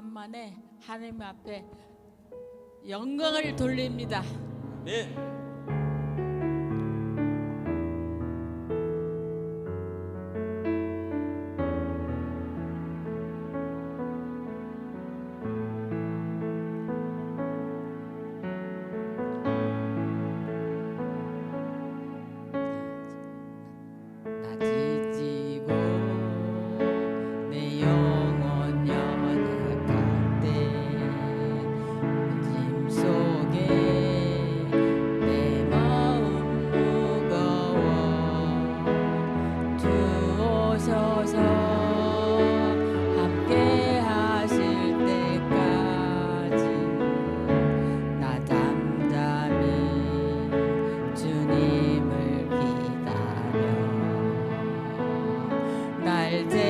만만에 하나님 앞에 영광을 돌립니다. 네. 잘 돼.